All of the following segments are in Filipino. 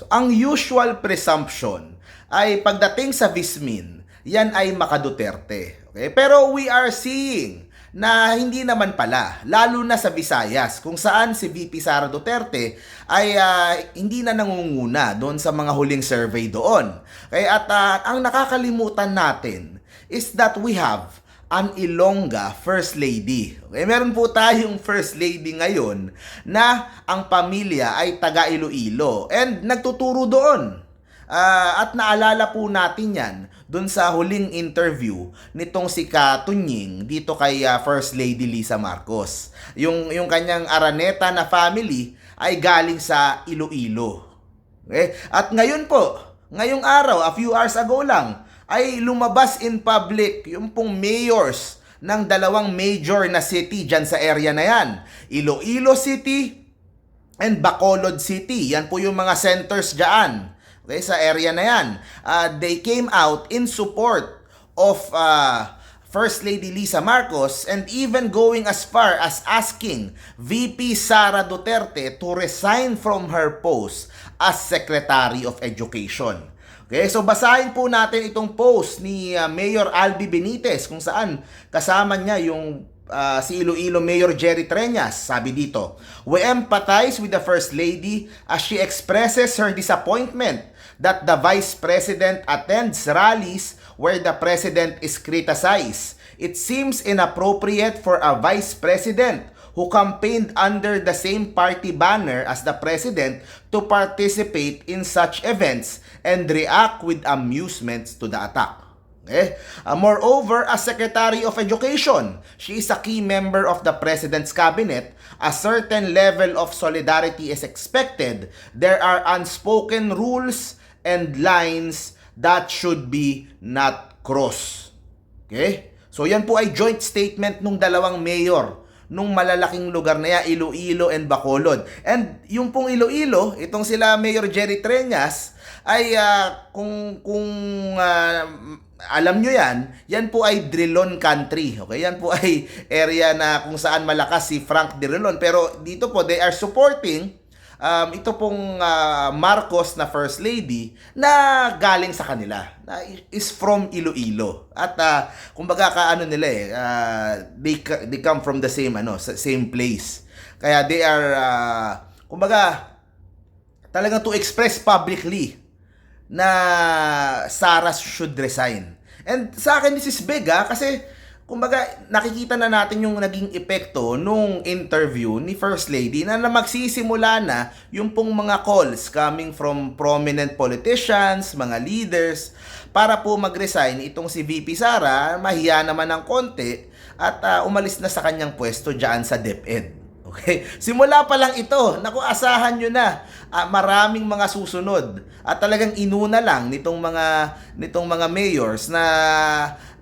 So, ang usual presumption ay pagdating sa Vismin, yan ay makaduterte. Okay? Pero we are seeing na hindi naman pala, lalo na sa Visayas, kung saan si VP Sara Duterte ay ah, hindi na nangunguna doon sa mga huling survey doon. Kaya at ah, ang nakakalimutan natin is that we have an Ilongga First Lady. Okay, meron po tayong First Lady ngayon na ang pamilya ay taga Iloilo and nagtuturo doon. Ah, at naalala po natin yan doon sa huling interview nitong si Katunying dito kay ah, First Lady Lisa Marcos. Yung, yung kanyang Araneta na family ay galing sa Iloilo. Okay? At ngayon po, ngayong araw, a few hours ago lang, ay lumabas in public yung pong mayors ng dalawang major na city dyan sa area na yan. Iloilo City and Bacolod City. Yan po yung mga centers dyan. Okay, sa area na yan. Uh, they came out in support of uh, First Lady Lisa Marcos and even going as far as asking VP Sara Duterte to resign from her post as Secretary of Education. Okay, so basahin po natin itong post ni uh, Mayor Albi Benitez kung saan kasama niya yung uh, si Iloilo Mayor Jerry Treñas. Sabi dito, We empathize with the First Lady as she expresses her disappointment that the Vice President attends rallies where the President is criticized. It seems inappropriate for a Vice President who campaigned under the same party banner as the President to participate in such events and react with amusement to the attack. Okay? Uh, moreover, as Secretary of Education, she is a key member of the President's Cabinet. A certain level of solidarity is expected. There are unspoken rules and lines that should be not crossed. Okay? So yan po ay joint statement nung dalawang mayor nung malalaking lugar na yan, Iloilo and Bacolod. And yung pong Iloilo, itong sila Mayor Jerry Treñas, ay ah, kung kung ah, alam nyo yan, yan po ay Drilon country. Okay? Yan po ay area na kung saan malakas si Frank Drilon. Pero dito po, they are supporting um, ito pong ah, Marcos na First Lady na galing sa kanila. Na is from Iloilo. At uh, kumbaga ka ano nila eh, ah, they, they come from the same ano, sa- same place. Kaya they are ah, kumbaga talagang to express publicly na Sarah should resign. And sa akin, this is big ha, kasi kumbaga nakikita na natin yung naging epekto nung interview ni First Lady na, na magsisimula na yung pong mga calls coming from prominent politicians, mga leaders, para po mag-resign itong si VP Sara, mahiya naman ng konti at ah, umalis na sa kanyang pwesto dyan sa DepEd. Okay? Simula pa lang ito, naku asahan nyo na, ah, maraming mga susunod. At talagang inuna lang nitong mga nitong mga mayors na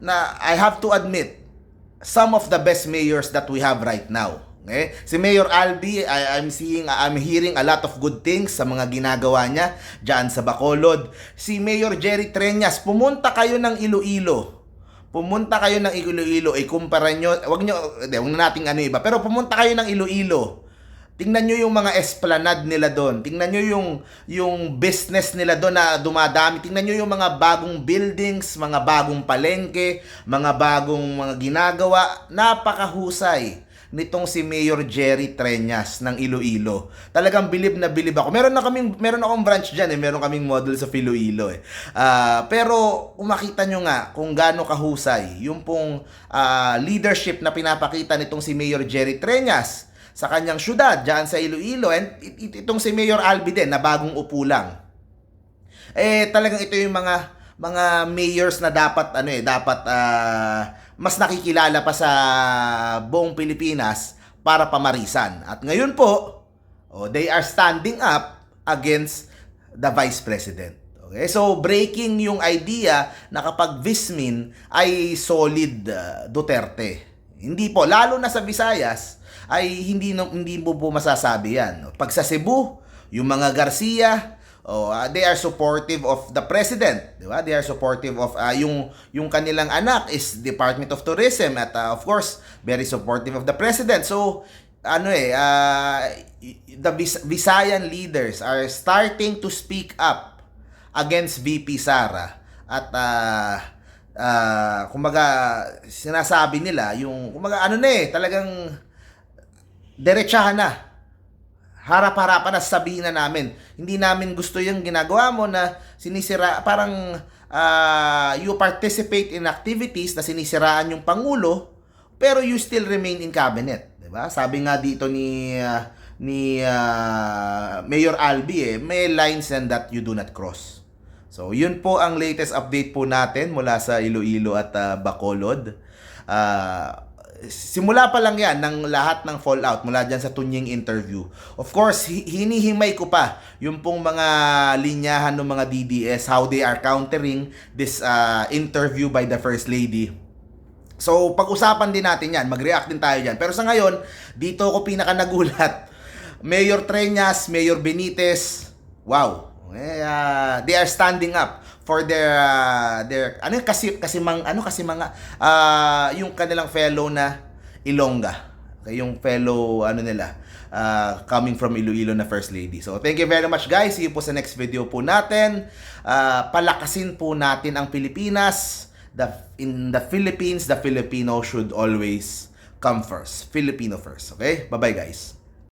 na I have to admit some of the best mayors that we have right now. Okay? Si Mayor Albi, I, I'm seeing, I'm hearing a lot of good things sa mga ginagawa niya diyan sa Bacolod. Si Mayor Jerry Treñas, pumunta kayo ng Iloilo pumunta kayo ng Iloilo, ikumpara nyo, wag nyo, hindi, wag na nating ano iba, pero pumunta kayo ng Iloilo. Tingnan nyo yung mga esplanade nila doon. Tingnan nyo yung, yung business nila doon na dumadami. Tingnan nyo yung mga bagong buildings, mga bagong palengke, mga bagong mga ginagawa. Napakahusay nitong si Mayor Jerry Treñas ng Iloilo. Talagang bilib na bilib ako. Meron na kaming meron akong branch diyan eh, meron kaming model sa Iloilo eh. Ah, pero umakita nyo nga kung gaano kahusay yung pong ah, leadership na pinapakita nitong si Mayor Jerry Treñas sa kanyang syudad diyan sa Iloilo and it- it- itong si Mayor Albi din na bagong upo lang eh talagang ito yung mga mga mayors na dapat ano eh dapat ah, mas nakikilala pa sa buong Pilipinas para pamarisan. At ngayon po, oh, they are standing up against the vice president. Okay? So breaking yung idea na kapag Vismin ay solid ah, Duterte. Hindi po lalo na sa Visayas ay hindi hindi mo po masasabi yan. Pag sa Cebu, yung mga Garcia, oh, ah, they are supportive of the president, di ba? They are supportive of ah, yung yung kanilang anak is Department of Tourism at ah, of course, very supportive of the president. So, ano eh, ah, the Vis- Visayan leaders are starting to speak up against VP Sara. At, ah, ah, kumbaga, sinasabi nila, yung, kumbaga, ano na eh, talagang, derechahan na. Harap-harapan na sabihin na namin. Hindi namin gusto yung ginagawa mo na sinisira, parang ah, you participate in activities na sinisiraan yung Pangulo, pero you still remain in cabinet. 'di ba? Sabi nga dito ni ah, ni ah, Mayor Albi eh, may lines and that you do not cross. So, yun po ang latest update po natin mula sa Iloilo at ah, Bacolod. Ah, simula pa lang yan ng lahat ng fallout mula dyan sa Tunying interview. Of course, hi- hinihimay ko pa yung pong mga linyahan ng mga DDS, how they are countering this ah, interview by the First Lady. So, pag-usapan din natin yan. Mag-react din tayo dyan. Pero sa ngayon, dito ako pinaka nagulat. Mayor Treñas, Mayor Benitez, wow. Eh, ah, they are standing up for their ah, their ano kasi kasi mang ano kasi mga ah, yung kanilang fellow na Ilongga. Okay, yung fellow ano nila ah, coming from Iloilo na First Lady. So thank you very much guys. See you po sa next video po natin. Ah, palakasin po natin ang Pilipinas. The in the Philippines, the Filipino should always come first. Filipino first. Okay? Bye-bye guys.